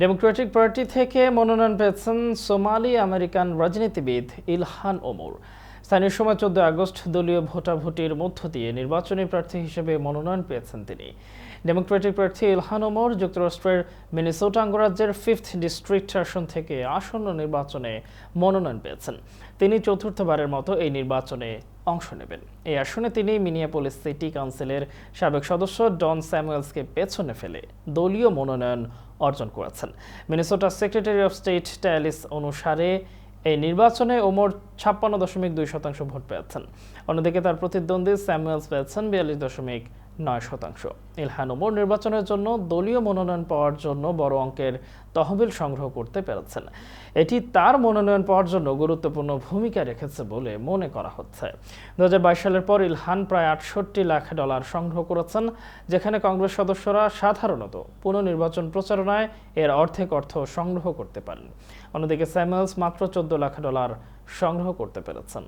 Democratic party থেকে মনোনয়ন পেয়েছেন সোমালি আমেরিকান রাজনীতিবিদ ইলহান ওমর। স্থানীয় সময় চোদ্দ আগস্ট দলীয় ভোটাভুটির মধ্য দিয়ে নির্বাচনী প্রার্থী হিসেবে মনোনয়ন পেয়েছেন তিনি। ডেমোক্রেটিক প্রার্থী ইলহান ওমর যুক্তরাষ্ট্রের মিনিসোটা অঙ্গরাজ্যের ফিফথ ডিস্ট্রিক্ট আসন থেকে আসন্ন নির্বাচনে মনোনয়ন পেয়েছেন। তিনি চতুর্থবারের মতো এই নির্বাচনে অংশ নেবেন। এই আসনে তিনি মিনিয়াপোলিস সিটি কাউন্সিলের সাবেক সদস্য ডন স্যামুয়েলসকে পেছনে ফেলে দলীয় মনোনয়ন অর্জন করেছেন। Minnesota secretary of state tallies অনুসারে এই নির্বাচনে ওমর ছাপ্পান্ন দশমিক দুই শতাংশ ভোট পেয়েছেন। অন্যদিকে তার প্রতিদ্বন্দ্বী স্যামুয়েলস পেয়েছেন বিয়াল্লিশ দশমিক নয় শতাংশ। ইলহান ওমর নির্বাচনের জন্য দলীয় মনোনয়ন পাওয়ার জন্য বড় অঙ্কের তহবিল সংগ্রহ করতে পেরেছেন। এটি তার মনোনয়ন পাওয়ার জন্য গুরুত্বপূর্ণ ভূমিকা রেখেছে বলে মনে করা হচ্ছে। দু হাজার বাইশ সালের পর ইলহান প্রায় আটষট্টি লাখ ডলার সংগ্রহ করেছেন, যেখানে কংগ্রেস সদস্যরা সাধারণত পুনর্নির্বাচন প্রচারণায় এর অর্ধেক অর্থ সংগ্রহ করতে পারেন। অন্যদিকে স্যামুয়েলস মাত্র চোদ্দ লাখ ডলার সংগ্রহ করতে পেরেছেন।